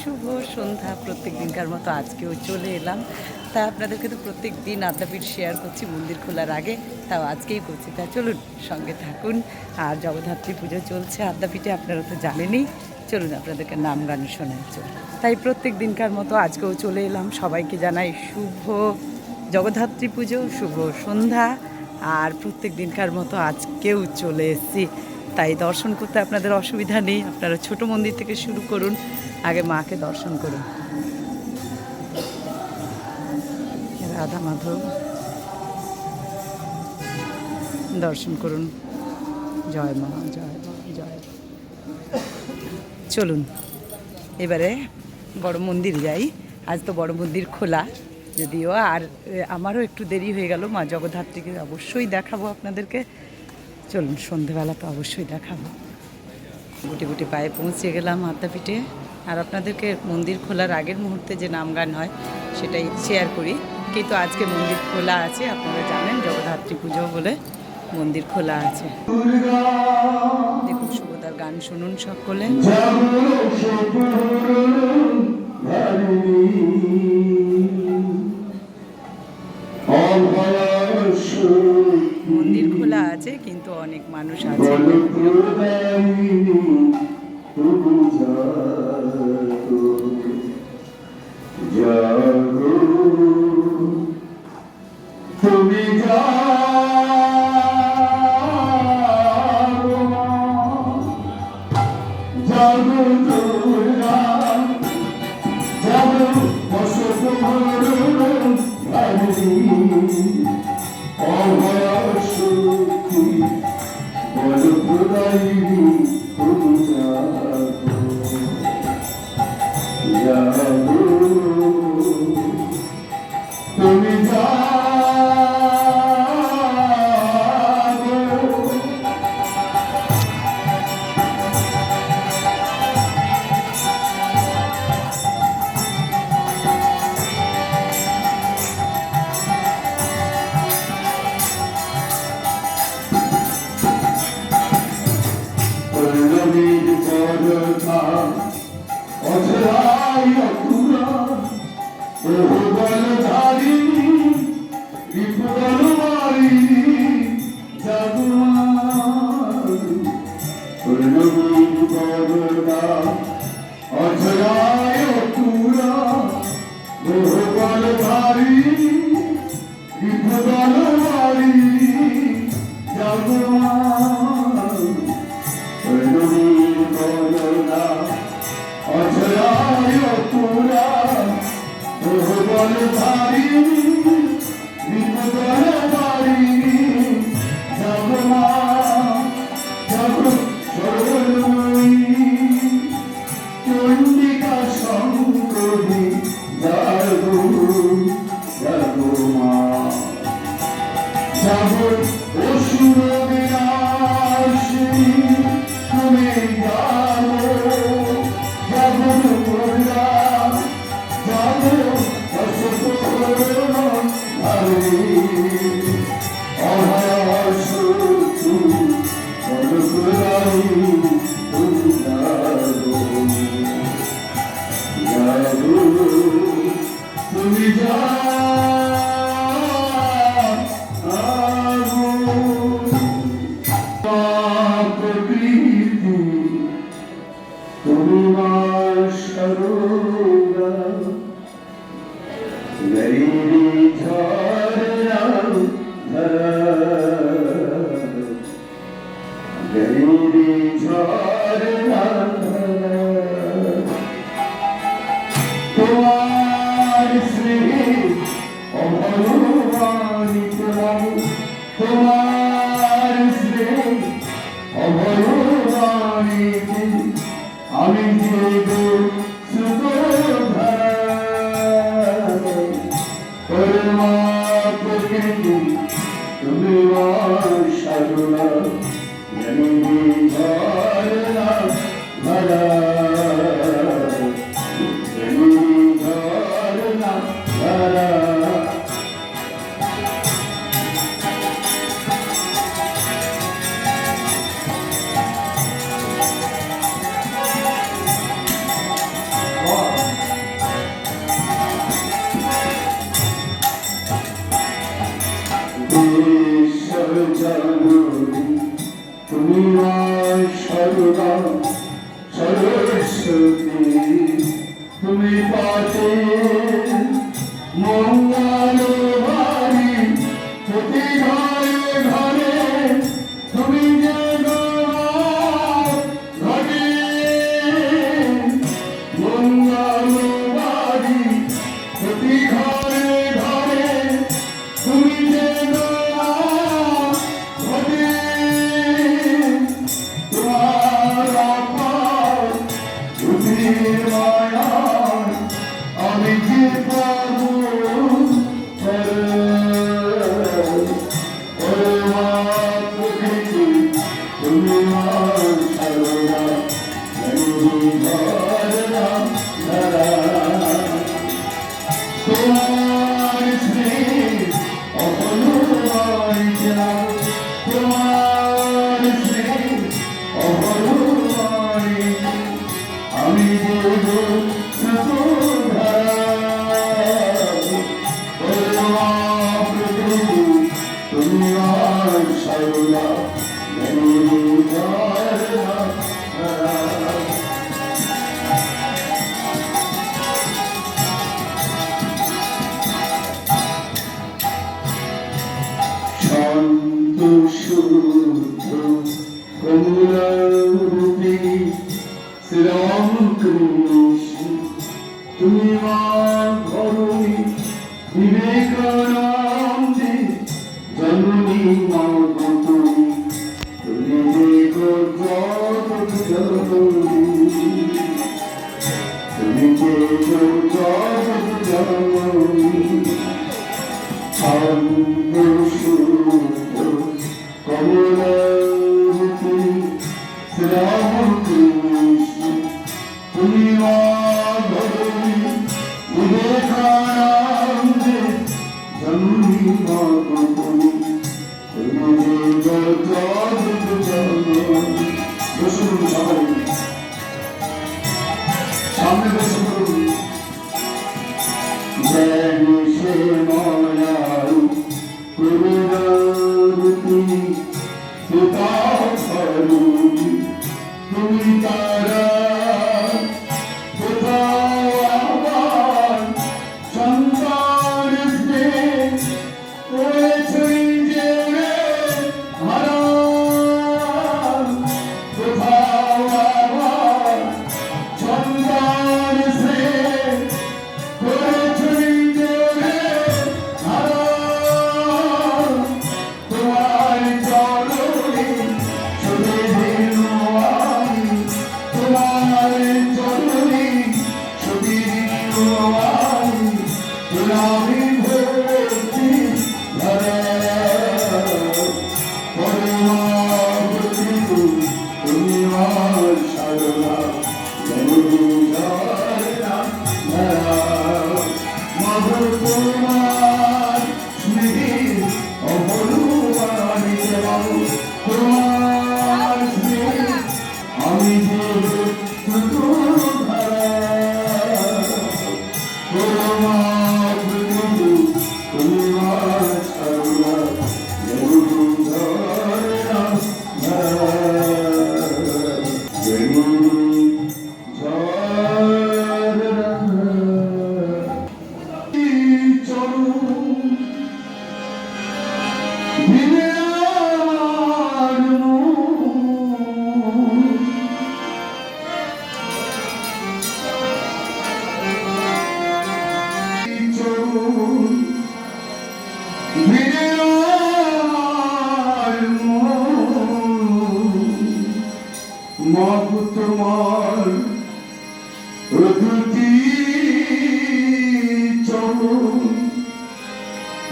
শুভ সন্ধ্যা প্রত্যেক দিনকার মতো আজকেও চলে এলাম। তা আপনাদেরকে তো প্রত্যেক দিন আদ্যাপীঠ শেয়ার করছি, মন্দির খোলার আগে। তাও আজকেই করছি। তা চলুন, সঙ্গে থাকুন। আর জগদ্ধাত্রী পুজো চলছে আদ্যাপীঠে, আপনারা তো জানেনই। চলুন আপনাদেরকে নাম গান শোনাচ্ছ তাই প্রত্যেক দিনকার মতো আজকেও চলে এলাম। সবাইকে জানাই শুভ জগদ্ধাত্রী পুজো, শুভ সন্ধ্যা। আর প্রত্যেক দিনকার মতো আজকেও চলে এসেছি। তাই দর্শন করতে আপনাদের অসুবিধা নেই। আপনারা ছোট মন্দির থেকে শুরু করুন, আগে মাকে দর্শন করুন। রাধা মাধব, দর্শন করুন। জয় মা জয় মা, জয় চলুন, এবারে বড় মন্দির যাই। আজ তো বড় মন্দির খোলা, যদিও আর আমারও একটু দেরি হয়ে গেল। মা জগদ্ধাত্রীকে অবশ্যই দেখাবো আপনাদেরকে। চলুন সন্ধেবেলা তো অবশ্যই দেখাবো গুটি গুটি পায়ে পৌঁছে গেলাম আদ্যাপীঠে আর আপনাদেরকে মন্দির খোলার আগের মুহূর্তে যে নাম গান হয় সেটাই শেয়ার করি কিন্তু আজকে মন্দির খোলা আছে আপনারা জানেন জগদ্ধাত্রী পুজো বলে মন্দির খোলা আছে দেখুন শুভদার গান শুনুন সকলে আছে কিন্তু অনেক মানুষ আছে। বহুবল ভাবিনি বিপদল তোমার তুমি পাতে মঙ্গল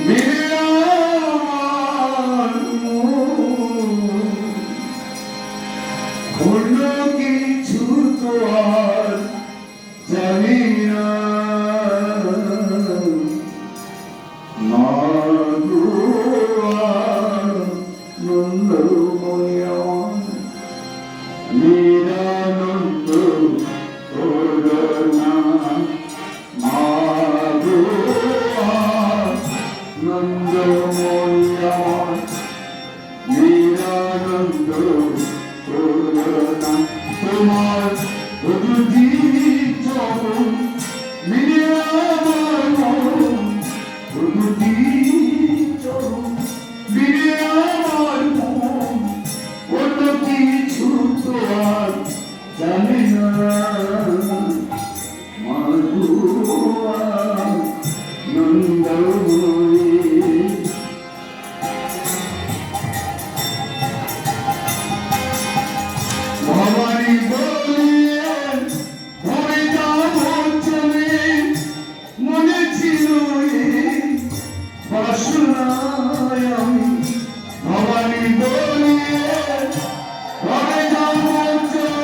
Mire. জানি না মাগুয়া নন্দময়ী ভবানী বলিয়ে হরিদা ভোজনে মনে ছিল বাসনায় আমি ভবানী বলিয়ে হরিদা ভোজনে